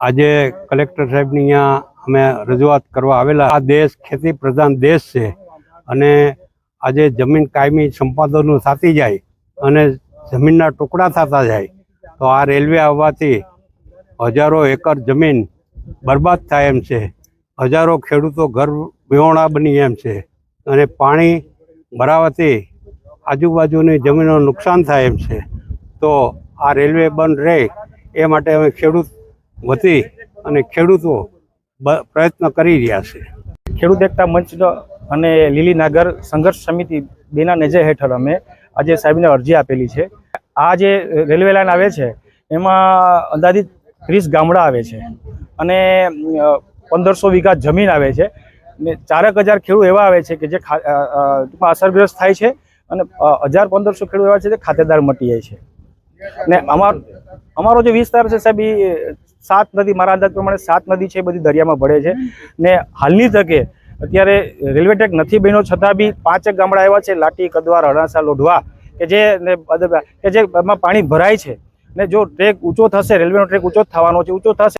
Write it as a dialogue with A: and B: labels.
A: આજે કલેક્ટર સાહેબની અહીંયા અમે રજૂઆત કરવા આવેલા. આ દેશ ખેતી પ્રધાન દેશ છે અને આજે જમીન કાયમી સંપાદનો થતી જાય અને જમીનના ટુકડા થતા જાય, તો આ રેલવે આવવાથી હજારો એકર જમીન બરબાદ થાય એમ છે. હજારો ખેડૂતો ઘર વિહોણા બની એમ છે અને પાણી ભરાવાથી આજુબાજુની જમીનો નુકસાન થાય એમ છે. તો આ રેલવે બંધ રહે એ માટે અમે ખેડૂત વતી અને ખેડૂતો પ્રયત્ન કરી રહ્યા છે.
B: ખેડૂત એકતા મંચ અને લીલીનાગર સંઘર્ષ સમિતિ બેના નજર હેઠળ અમે આજે સાહેબને અરજી આપેલી છે. આ જે રેલવે લાઇન આવે છે, એમાં અંદાજિત ત્રીસ ગામડા આવે છે અને પંદરસો વીઘા જમીન આવે છે ને ચારેક હજાર ખેડૂત એવા આવે છે કે જે ટૂંકમાં અસરગ્રસ્ત થાય છે અને હજાર પંદરસો ખેડૂત એવા છે જે ખાતેદાર મટી જાય છે. ને અમાર, અમારો જે વિસ્તાર છે સાહેબ એ સાત નદી, મારા અંદાજ પ્રમાણે સાત નદી છે બધી દરિયામાં ભળે છે. ને હાલની તકે અત્યારે રેલવે ટ્રેક નથી બન્યો, છતાં બી પાંચેક ગામડા એવા છે લાટી કદવાર અણાસા લોઢવા, કે જે કે જે પાણી ભરાય છે. ને જો ટ્રેક ઊંચો થશે, રેલવેનો ટ્રેક ઊંચો થવાનો છે, ઊંચો થશે